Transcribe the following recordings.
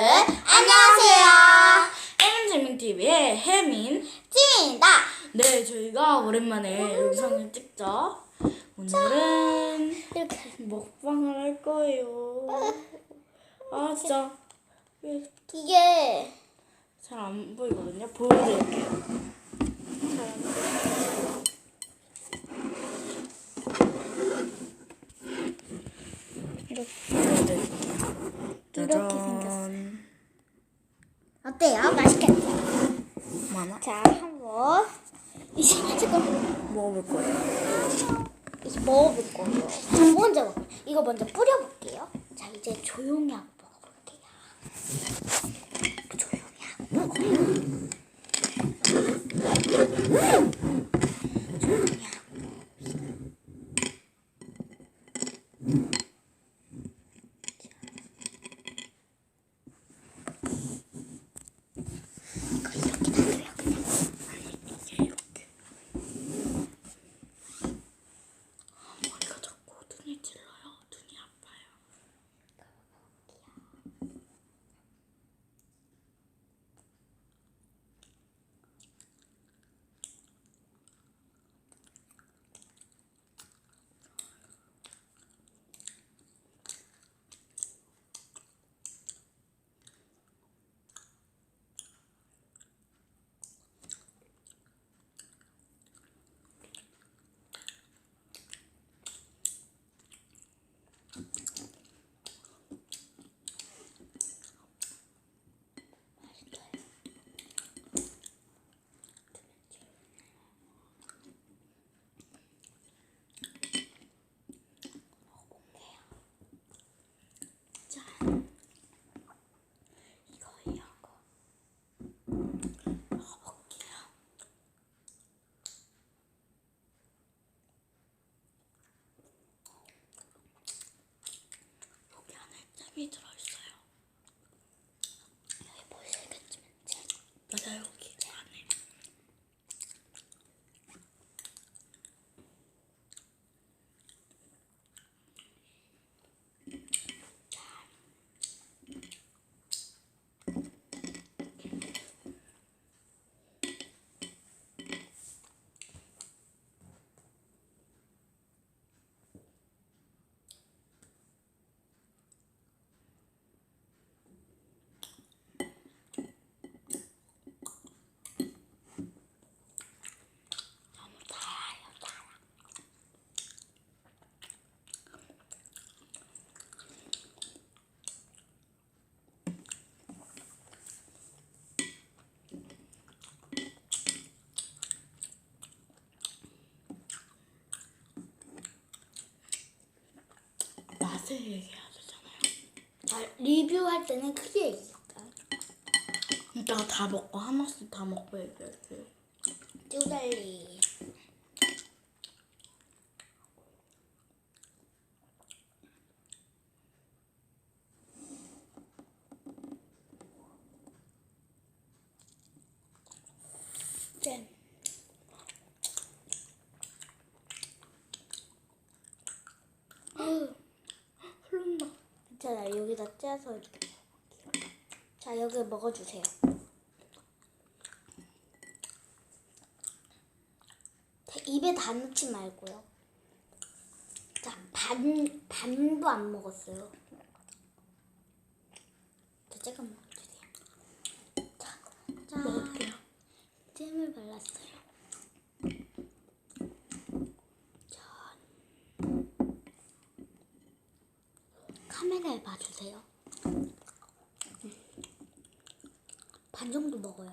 안녕하세요. 해민재민TV의 해민. 찐이다. 네, 저희가 오랜만에 영상을 찍죠. 오늘은 이렇게 먹방을 할 거예요. 아, 진짜. 이게 잘 안 보이거든요. 보여드릴게요. 잘안 보여요. 이렇게 보여드릴게요. 이렇게 짜잔. 어때요? 맛있겠죠? 많아? 자, 한번 이제 지금 먹어볼 거예요. 이제 먹어볼 거예요. 자, 먼저 먹- 이거 먼저 뿌려볼게요. 자, 이제 조용히 하고 먹어볼게요. 조용히 하고 먹어요. 조용히 하고. 이거 이렇게 놔둬요, 그냥. 이렇게. 아, 머리가 자꾸 눈이 찔러요. 눈이 아파요. 자, 이거 이런 거 먹어볼게요. 여기 안에 잼이 들어있어요. 여기 보시겠지만 제 맞아요, 여기 안에. 너무 달아요, 달아. 맛을 얘기해야 되잖아요. 자, 리뷰할 때는 크게 얘기할까요? 이따가 다 먹고 하나씩 다 먹고 얘기할게요. 쭈달리. 잼. 흐른다. 자, 여기다 째서 이렇게. 자, 여기 먹어주세요. 다- 입에 다 넣지 말고요. 자, 반, 반도 안 먹었어요. 자, 조금 먹어주세요. 자, 짠. 먹을게요. 잼을 발랐어요. 자, 카메라에 봐주세요. 반 정도 먹어요.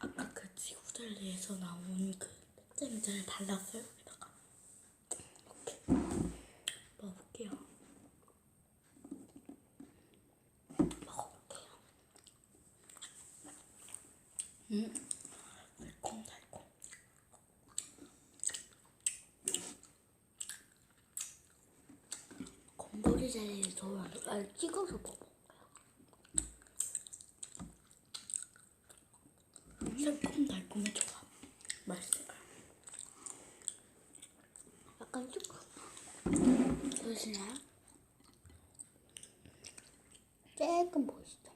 아까 그 지구젤리에서 나온 그 잼을 발랐어요 여기다가. 이렇게. 먹어볼게요. 먹어볼게요. 음, 달콤달콤. 젤리를 저랑 찍어서 먹어볼까요? 새콤달콤의 조합 맛있어요. 약간 쭉 보이시나요? 조금 보이시죠?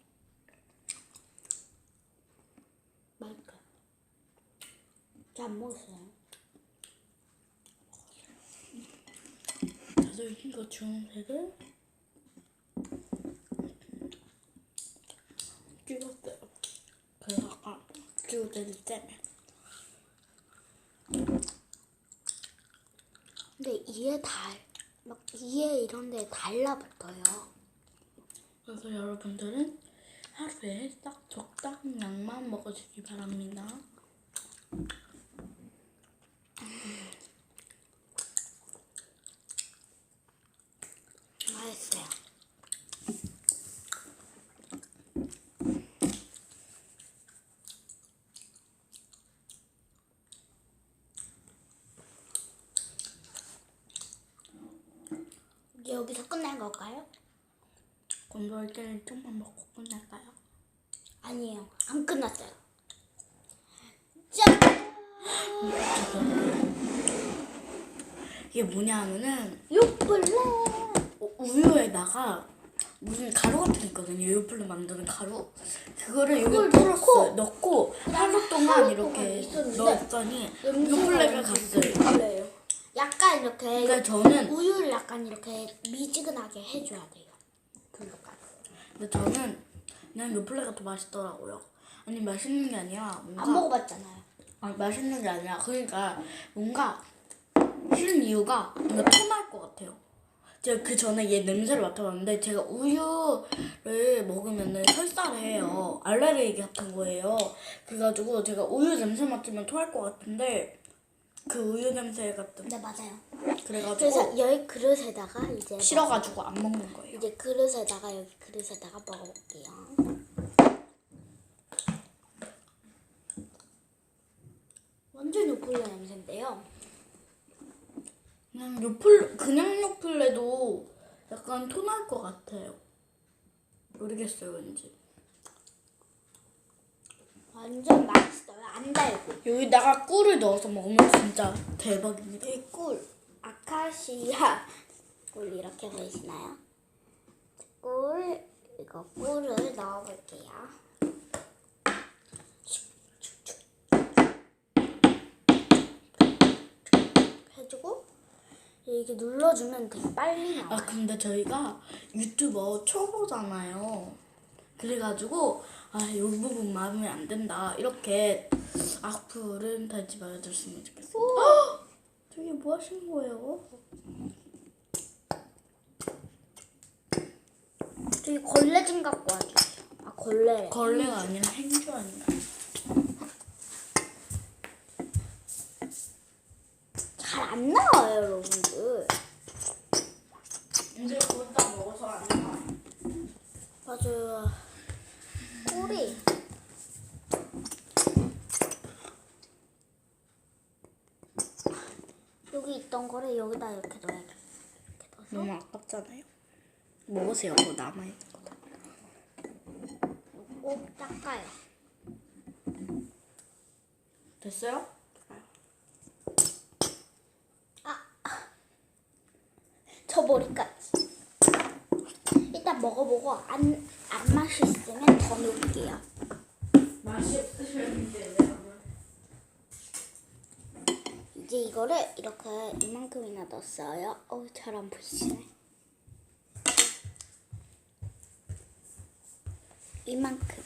맛있어요. 잘안 먹었어요. 저도 이거 주황색을 찍었어요. 그래서 아까 찍어드릴 때문에 근데 이에 달, 막 이에 이런 데 달라붙어요. 그래서 여러분들은 하루에 딱 적당량만 먹어주기 바랍니다. 맛있어요. 이제 여기서 끝난 걸까요? 때는 좀만 먹고 끝날까요? 아니에요. 안 끝났어요. 짠! 이게 뭐냐 하면은 요플레! 우- 우유에다가 무슨 가루 같은 게 있거든요. 요플레 만드는 가루. 그거를 여기 그걸 풀었어요. 넣고 하루 동안 하루 이렇게 있었는데 넣었더니 요플레가 갔어요. 요플레예요. 약간 이렇게 그러니까 저는 우유를 약간 이렇게 미지근하게 해줘야 돼요. 근데 저는 그냥 요플레가 더 맛있더라고요. 아니 맛있는 게 아니라 뭔가 안 먹어봤잖아요. 아니 맛있는 게 아니라 그러니까 뭔가 싫은 이유가 뭔가 토날 것 같아요. 제가 그 전에 얘 냄새를 맡아봤는데 제가 우유를 먹으면은 설사를 해요. 알레르기 같은 거예요. 그래가지고 제가 우유 냄새 맡으면 토할 것 같은데 그 우유 냄새 같은 네 맞아요. 그래가지고 그래서 여기 그릇에다가 이제 싫어가지고 안 먹는 거예요. 이제 그릇에다가 여기 그릇에다가 먹어볼게요. 완전 요플레 냄새인데요. 그냥 요플 그냥 요플레도 약간 토날 것 같아요. 모르겠어요 왠지. 완전 맛있어요. 안 달고. 여기다가 꿀을 넣어서 먹으면 진짜 대박입니다. 이 꿀, 아카시아 꿀 이렇게 보이시나요? 꿀, 이거 꿀을 넣어볼게요. 해주고 이렇게 눌러주면 되게 빨리 나와요. 아 근데 저희가 유튜버 초보잖아요. 그래가지고 아 이 부분 마음에 안 든다 이렇게 악플은 달지 말아줬으면 좋겠어요. 헉! 저게 뭐 하신 거예요? 저기 걸레 좀 갖고 와주세요. 아 걸레래. 걸레가 아니라 행주 아닌가요? 잘안 나와요, 여러분들. 이제 그거 딱 먹어서 안 나와. 맞아요. 꿀이. 여기 있던 거를 여기다 이렇게 넣어야 돼. 이렇게 넣어서 너무 아깝잖아요. 먹으세요. 그거 남아있는 거. 꼭 닦아요. 됐어요? 저 머리까지. 먹어보고 안, 안 맛있으면 더 넣을게요. 이제 이거를 이렇게 이만큼이나 넣었어요. 어우, 잘 안 보이시네. 이만큼.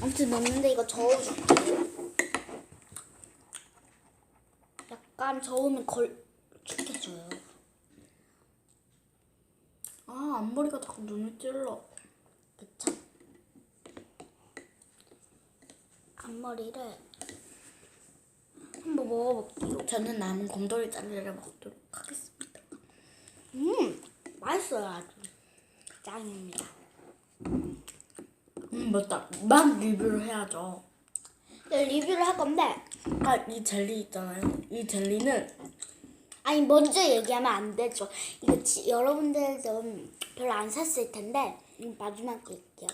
아무튼 넣는데 이거 저어줄게요. 약간 저으면 걸, 죽겠어요. 아 찔러. 그쵸? 앞머리를 한번 먹어볼게요. 저는 남은 곰돌이 짤리를 먹도록 하겠습니다. 음, 맛있어요, 아주. 짱입니다. 음 맞다. 막 리뷰를 해야죠. 네, 리뷰를 할 건데, 아까 이 젤리 있잖아요. 이 젤리는 아니 먼저 얘기하면 안 되죠. 이거 지, 여러분들도 별로 안 샀을 텐데 음, 마지막에 얘기할게요.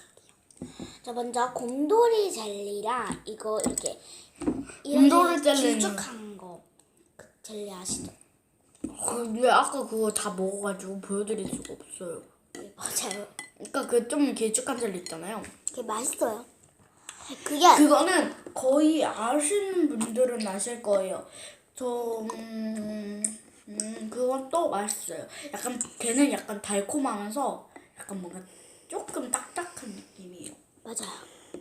자 먼저 곰돌이 젤리랑 이거 이렇게 곰돌이 젤리는- 길쭉한 거그 젤리 아시죠? 그, 왜 아까 그거 다 먹어가지고 보여드릴 수가 없어요. 네, 맞아요. 그러니까 그 좀 길쭉한 젤리 있잖아요. 그게 맛있어요. 그게 그거는 거의 아시는 분들은 아실 거예요. 저 음, 음 그건 또 맛있어요. 약간 걔는 약간 달콤하면서 약간 뭔가 조금 딱딱한 느낌이에요. 맞아요.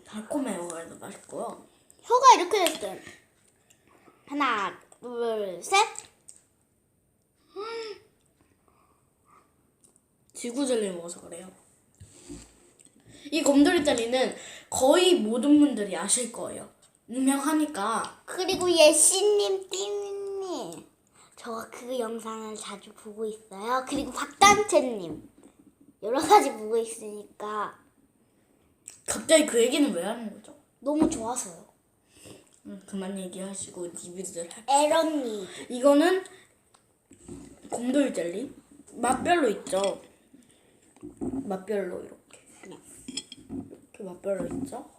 달콤해요. 그래서 맛있고요. 혀가 이렇게 됐어요. 하나, 둘, 셋. 지구 젤리 먹어서 그래요. 이 곰돌이 젤리는 거의 모든 분들이 아실 거예요. 유명하니까 그리고 예시님, 띠님. 저 그 영상을 자주 보고 있어요. 그리고 박단채님. 여러 가지 보고 있으니까 갑자기 그 얘기는 왜 하는 거죠? 너무 좋아서요. 음, 그만 얘기하시고 리뷰들 할. 에런니. 이거는 곰돌이 젤리 맛별로 있죠. 맛별로 이렇게 이렇게 맛별로 있죠.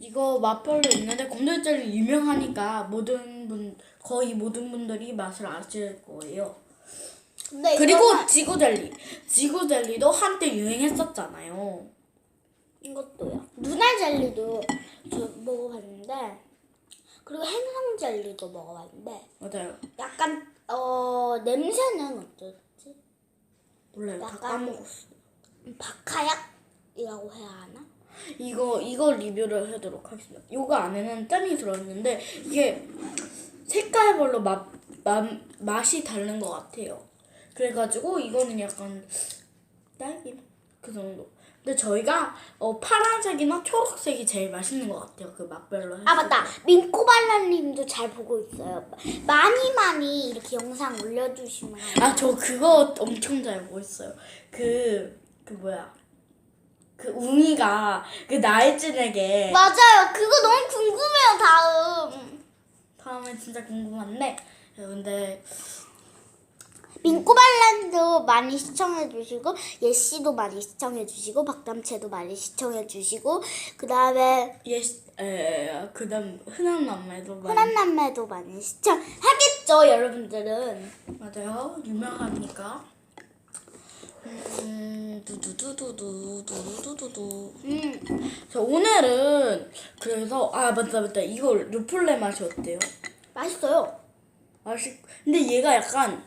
이거 맛별로 있는데 곰돌이 젤리 유명하니까 모든 분 거의 모든 분들이 맛을 아실 거예요. 근데 그리고 이거는- 지구 젤리, 지구 젤리도 한때 유행했었잖아요. 이것도요. 눈알 젤리도 저 먹어봤는데 그리고 행성 젤리도 먹어봤는데 맞아요. 약간 어 냄새는 어떻지? 몰라요. 다 약간- 까먹었어. 박하약이라고 해야 하나? 이거 이거 리뷰를 하도록 하겠습니다. 요거 안에는 땀이 들어있는데 이게 색깔별로 맛, 맛 맛이 다른 것 같아요. 그래가지고 이거는 약간 딸기 그 정도. 근데 저희가 어, 파란색이나 초록색이 제일 맛있는 것 같아요. 그 맛별로. 아 맞다 민꼬발랄님도 잘 보고 있어요. 많이 많이 이렇게 영상 올려주시면 아 저 그거 엄청 잘 보고 있어요. 그그 뭐야 그 웅이가 그 나일진에게 맞아요. 그거 너무 궁금해요. 다음 다음에 진짜 궁금한데 근데 민꼬발랄도 많이 시청해주시고 예씨도 많이 시청해주시고 박담채도 많이 시청해주시고 그 다음에 예, 에, 그다음 흔한 남매도 많이 흔한 남매도 많이 시청하겠죠 여러분들은. 맞아요 유명하니까 음 두두두두두두두두두 음 자 오늘은 그래서 아 맞다 맞다 이거 루플레 맛이 어때요? 맛있어요. 맛이 근데 얘가 약간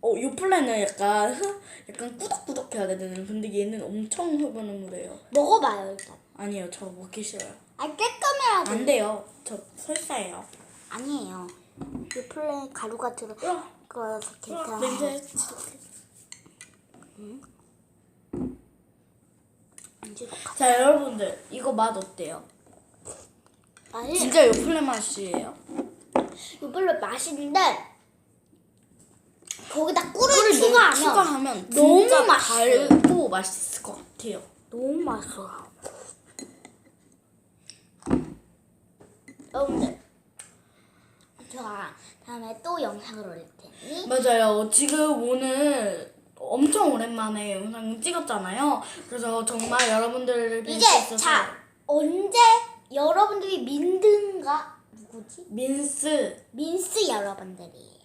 어 요플레는 약간 흐- 약간 꾸덕꾸덕해야 되는 근데 얘는 엄청 흐물흐물해요 먹어봐요 일단. 아니에요 저 먹기 싫어요 아 깨까매라도 안 돼요 저 설사예요 아니에요. 이 플레이 가루가 들어 으아, 그래서 괜찮아. 냄새 자 여러분들 이거 맛 어때요? 아니 진짜 요플레 맛이에요? 이 플레이 맛있는데 거기다 꿀을 추가하면 추가하면 너무 진짜 맛있어요. 달고 맛있을 것 같아요. 너무 맛있어. 여러분들 저 다음에 또 영상을 올릴 테니 맞아요. 지금 오늘 엄청 오랜만에 영상 찍었잖아요. 그래서 정말 여러분들을 뵐수 이제 있어서 자 언제 여러분들이 민든가 누구지? 민스 민스 여러분들이에요.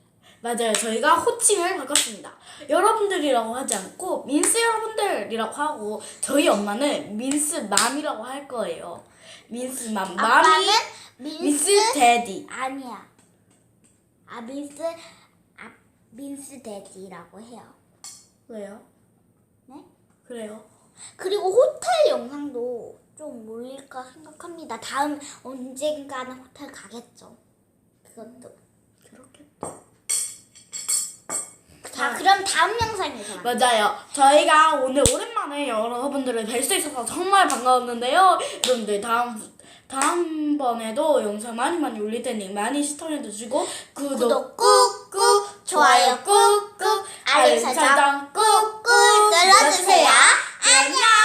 맞아요. 저희가 호칭을 바꿨습니다. 여러분들이라고 하지 않고 민스 여러분들이라고 하고 저희 엄마는 민스 맘이라고 할 거예요. 민스 맘 아빠는 민스, 민스 데디 아니야. 아 민스 아 민스 데디라고 해요. 왜요? 네? 그래요. 그리고 호텔 영상도 좀 올릴까 생각합니다. 다음 언젠가는 호텔 가겠죠. 그것도. 그렇게 자, 그럼 다음 영상에서 만나요. 맞아요. 저희가 오늘 오랜만에 여러분들을 뵐 수 있어서 정말 반가웠는데요. 여러분들 다음 다음번에도 영상 많이 많이 올릴 테니 많이 시청해 주시고 구독, 꾹꾹, 좋아요 꾹꾹, 알림 설정 꾹꾹 눌러주세요. 안녕.